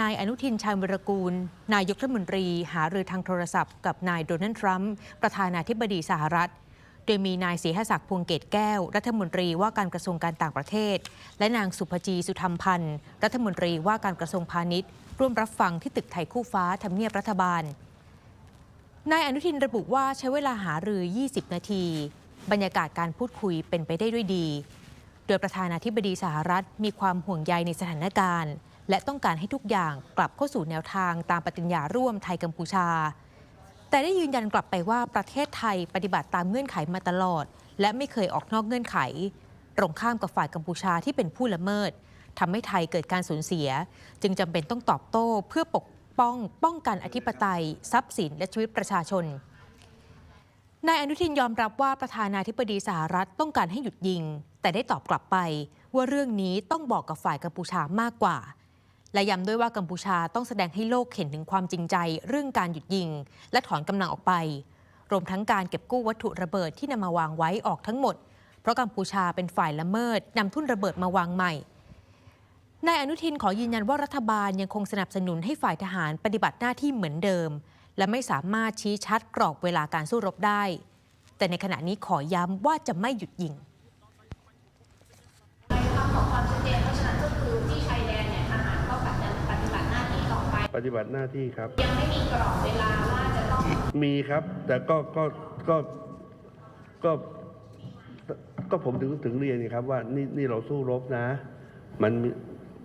นายอนุทินชาญวิรกูล นายกรัฐมนตรี หารือทางโทรศัพท์กับนายโดนัลด์ทรัมป์ประธานาธิบดีสหรัฐ โดยมีนายศรีหศักดิ์พวงเกตแก้ว รัฐมนตรีว่าการกระทรวงการต่างประเทศ และนางสุภจีสุธรรมพันธ์รัฐมนตรีว่าการกระทรวงพาณิชย์ ร่วมรับฟังที่ตึกไทยคู่ฟ้าทำเนียบรัฐบาลนายอนุทินระบุว่าใช้เวลาหารือ 20 นาที บรรยากาศการพูดคุยเป็นไปได้ด้วยดี โดยประธานาธิบดีสหรัฐมีความห่วงใยในสถานการณ์ และต้องการให้ทุกอย่างกลับเข้าสู่แนวทางตามปฏิญญาร่วมไทยกัมพูชา แต่ได้ยืนยันกลับไปว่าประเทศไทยปฏิบัติตามเงื่อนไขมาตลอด และไม่เคยออกนอกเงื่อนไข ตรงข้ามกับฝ่ายกัมพูชาที่เป็นผู้ละเมิดทำให้ไทยเกิดการสูญเสีย จึงจำเป็นต้องตอบโต้เพื่อปกป้อง ป้องกันอธิปไตย ทรัพย์สิน และชีวิตประชาชนนายอนุทินยอมรับว่าประธานาธิบดีสหรัฐต้องการให้หยุดยิง แต่ได้ตอบกลับไปว่าเรื่องนี้ต้องบอกกับฝ่ายกัมพูชามากกว่า และย้ำด้วยว่ากัมพูชาต้องแสดงให้โลกเห็นถึงความจริงใจ เรื่องการหยุดยิง และถอนกำลังออกไป รวมทั้งการเก็บกู้วัตถุระเบิดที่นำมาวางไว้ออกทั้งหมด เพราะกัมพูชาเป็นฝ่ายละเมิดนำทุ่นระเบิดมาวางใหม่นายอนุทินขอยืนยันว่ารัฐบาลยังคงสนับสนุนให้ฝ่ายทหารปฏิบัติหน้าที่เหมือนเดิม และไม่สามารถชี้ชัดกรอบเวลาการสู้รบได้ แต่ในขณะนี้ขอย้ำว่าจะไม่หยุดยิง ความของความชัดเจนเพราะฉะนั้นก็คือที่ชายแดนเนี่ยทหารก็ปฏิบัติหน้าที่ต่อไปปฏิบัติหน้าที่ครับ ยังไม่มีกรอบเวลาว่าจะต้อง มีครับ แต่ก็ก็ก็ก็ก็ผมถึงถึงเรียนนี่ครับว่านี่นี่เราสู้รบนะ มันมี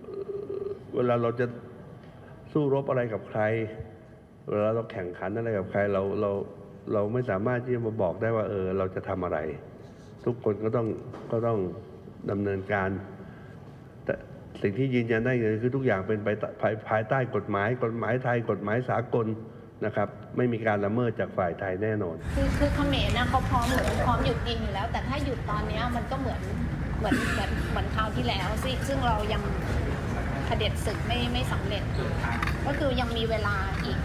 เอ่อเวลาเราจะสู้รบอะไรกับใคร เวลาเราแข่งขันอะไรกับใครเราเราเราไม่สามารถที่จะมาบอกได้ว่า เออ เราจะทำอะไร ทุกคนก็ต้องก็ต้องดำเนินการแต่ สิ่งที่ยืนยันได้เลยคือทุกอย่างเป็นไปภายภายใต้กฎหมาย กฎหมายไทย กฎหมายสากลนะครับ ไม่มีการละเมิดจากฝ่ายไทยแน่นอน คือคือเขมรนะเขาพร้อมเหมือนพร้อมหยุดยิงอยู่แล้ว แต่ถ้าหยุดตอนเนี้ยมันก็เหมือนเหมือนเหมือนเหมือนคราวที่แล้วซึ่งซึ่งเรายังเผด็จศึกไม่ไม่สำเร็จ ก็คือยังมีเวลาอีก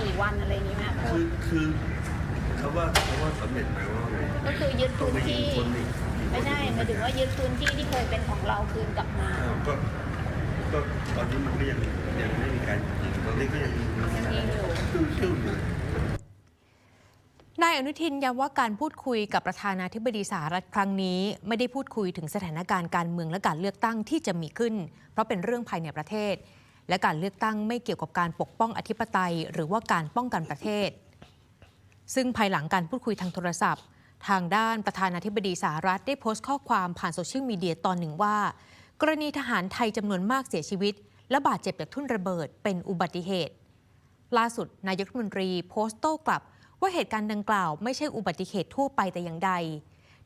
กี่วันอะไรอย่างนี้ไหมพูคืดอคือเขาว่าเขาว่าสำเร็จหมายว่าไงก็คือยึดต้องพื้นไปยิงที่ ถึงว่ายึดพื้นที่ที่เคยเป็นของเราคืนกลับมา ก็ก็ตอนนี้มันก็ยังยังไม่มีการตอนนี้ก็ยังยังยิงอยู่ชิวๆอยู่นายอนุทินย้ำว่าการพูดคุยกับประธานาธิบดีสหรัฐครั้งนี้ ไม่ได้พูดคุยถึงสถานการณ์การเมืองและการเลือกตั้งที่จะมีขึ้น เพราะเป็นเรื่องภายในประเทศ และการเลือกตั้งไม่เกี่ยวกับการปกป้องอธิปไตย หรือว่าการป้องกันประเทศ ซึ่งภายหลังการพูดคุยทางโทรศัพท์ ทางด้านประธานาธิบดีสหรัฐได้โพสต์ข้อความผ่านโซเชียลมีเดียตอนหนึ่งว่า กรณีทหารไทยจำนวนมากเสียชีวิต และบาดเจ็บจากทุ่นระเบิดเป็นอุบัติเหตุ ล่าสุดนายกรัฐมนตรีโพสต์โต้กลับ ว่าเหตุการณ์ดังกล่าวไม่ใช่อุบัติเหตุทั่วไปแต่อย่างใด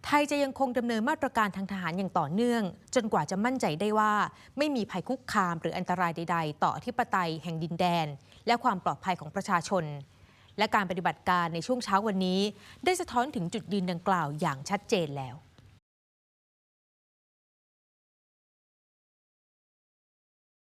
ไทยจะยังคงดำเนินมาตรการทางทหารอย่างต่อเนื่อง จนกว่าจะมั่นใจได้ว่า ไม่มีภัยคุกคามหรืออันตรายใด ๆ ต่ออธิปไตยแห่งดินแดน และความปลอดภัยของประชาชน และการปฏิบัติการในช่วงเช้าวันนี้ ได้สะท้อนถึงจุดยืนดังกล่าวอย่างชัดเจนแล้ว